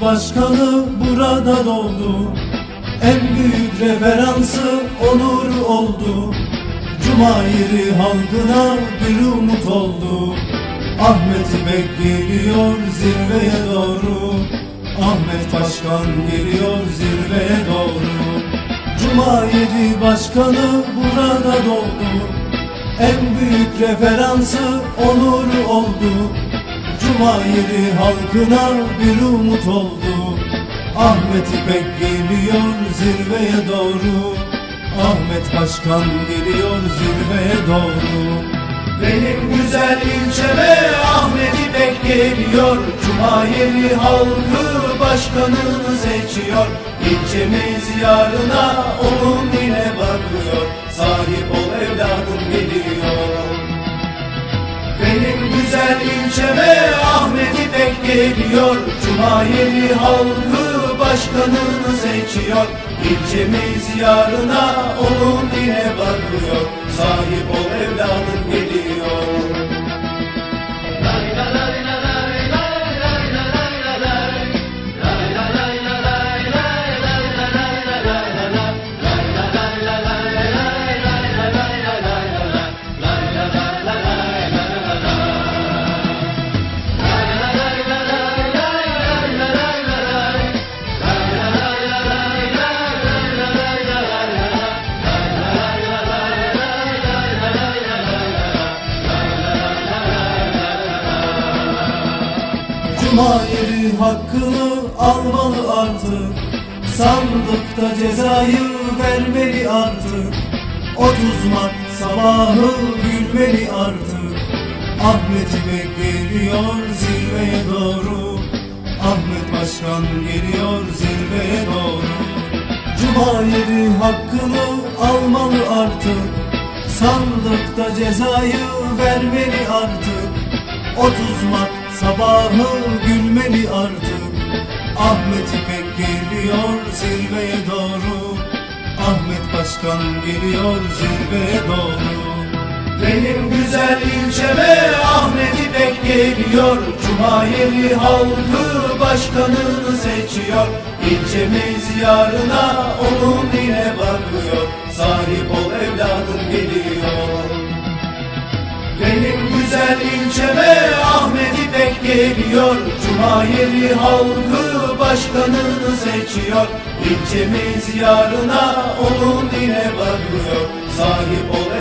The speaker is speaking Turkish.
başkanı burada doğdu. En büyük referansı onur oldu. Cuma halkına bir umut oldu. Ahmet İpek geliyor zirveye doğru. Ahmet Başkan geliyor zirveye doğru. Cuma başkanı burada doğdu. En büyük referansı onur oldu Cuma yedi halkına bir umut oldu. Ahmet İpek geliyor zirveye doğru. Ahmet Başkan geliyor zirveye doğru. Benim güzel ilçeme Ahmet İpek geliyor. Cuma yeri halkı başkanını seçiyor. İlçemiz yarına onun ile bakıyor. Sahip ol evladım geliyor güzel ilçeme Ahmet İpek geliyor. Cuma yeri halkı başkanını seçiyor. İlçemiz yarına onun ile bakıyor. Sahip ol evladım Cuma yeri hakkını almalı artık. Sandıkta cezayı vermeli artık. 30 Mart sabahı gülmeli artık. Ahmet İpek geliyor zirveye doğru. Ahmet Başkan geliyor zirveye doğru. Cuma yeri hakkını almalı artık. Sandıkta cezayı vermeli artık. 30 Mart sabahı gülmeli artık. Ahmet İpek geliyor zirveye doğru. Ahmet Başkan geliyor zirveye doğru. Benim güzel ilçeme Ahmet İpek geliyor. Cuma yeri halkı başkanını seçiyor. İlçemiz yarına onun ile bakıyor Sahip ol evladım geliyor. Benim güzel ilçeme İpek geliyor. Cuma yeri halkı başkanını seçiyor. İlçemiz yarına onun ile bakıyor. Sahip ol